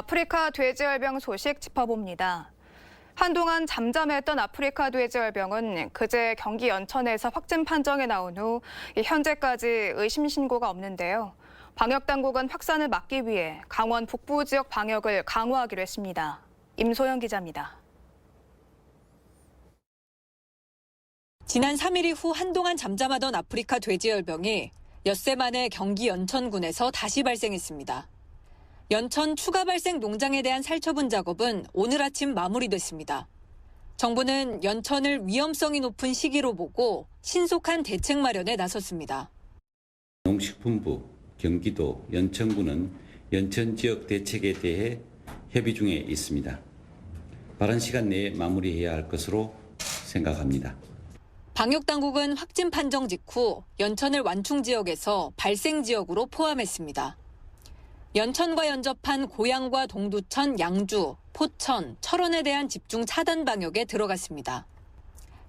아프리카 돼지열병 소식 짚어봅니다. 한동안 잠잠했던 아프리카 돼지열병은 그제 경기 연천에서 확진 판정이 나온 후 현재까지 의심 신고가 없는데요. 방역 당국은 확산을 막기 위해 강원 북부 지역 방역을 강화하기로 했습니다. 임소영 기자입니다. 지난 3일 이후 한동안 잠잠하던 아프리카 돼지열병이 엿새 만에 경기 연천군에서 다시 발생했습니다. 연천 추가 발생 농장에 대한 살처분 작업은 오늘 아침 마무리됐습니다. 정부는 연천을 위험성이 높은 시기로 보고 신속한 대책 마련에 나섰습니다. 농식품부, 경기도, 연천군은 연천 지역 대책에 대해 협의 중에 있습니다. 빠른 시간 내에 마무리해야 할 것으로 생각합니다. 방역 당국은 확진 판정 직후 연천을 완충 지역에서 발생 지역으로 포함했습니다. 연천과 연접한 고양과 동두천, 양주, 포천, 철원에 대한 집중 차단 방역에 들어갔습니다.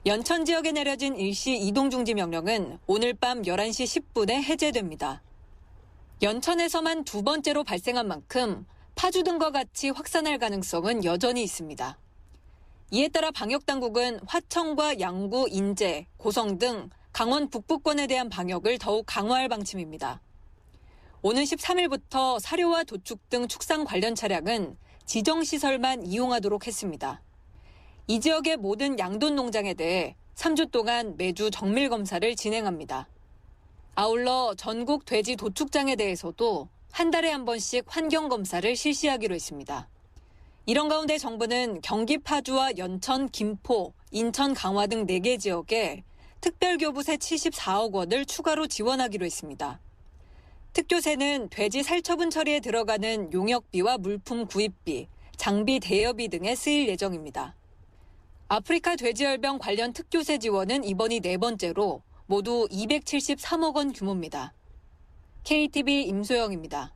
연천 지역에 내려진 일시 이동 중지 명령은 오늘 밤 11시 10분에 해제됩니다. 연천에서만 두 번째로 발생한 만큼 파주 등과 같이 확산할 가능성은 여전히 있습니다. 이에 따라 방역 당국은 화천과 양구, 인제, 고성 등 강원 북부권에 대한 방역을 더욱 강화할 방침입니다. 오는 13일부터 사료와 도축 등 축산 관련 차량은 지정 시설만 이용하도록 했습니다. 이 지역의 모든 양돈 농장에 대해 3주 동안 매주 정밀 검사를 진행합니다. 아울러 전국 돼지 도축장에 대해서도 한 달에 한 번씩 환경 검사를 실시하기로 했습니다. 이런 가운데 정부는 경기 파주와 연천, 김포, 인천, 강화 등 4개 지역에 특별교부세 74억 원을 추가로 지원하기로 했습니다. 특교세는 돼지 살처분 처리에 들어가는 용역비와 물품 구입비, 장비 대여비 등에 쓰일 예정입니다. 아프리카 돼지열병 관련 특교세 지원은 이번이 네 번째로 모두 273억 원 규모입니다. KTV 임소영입니다.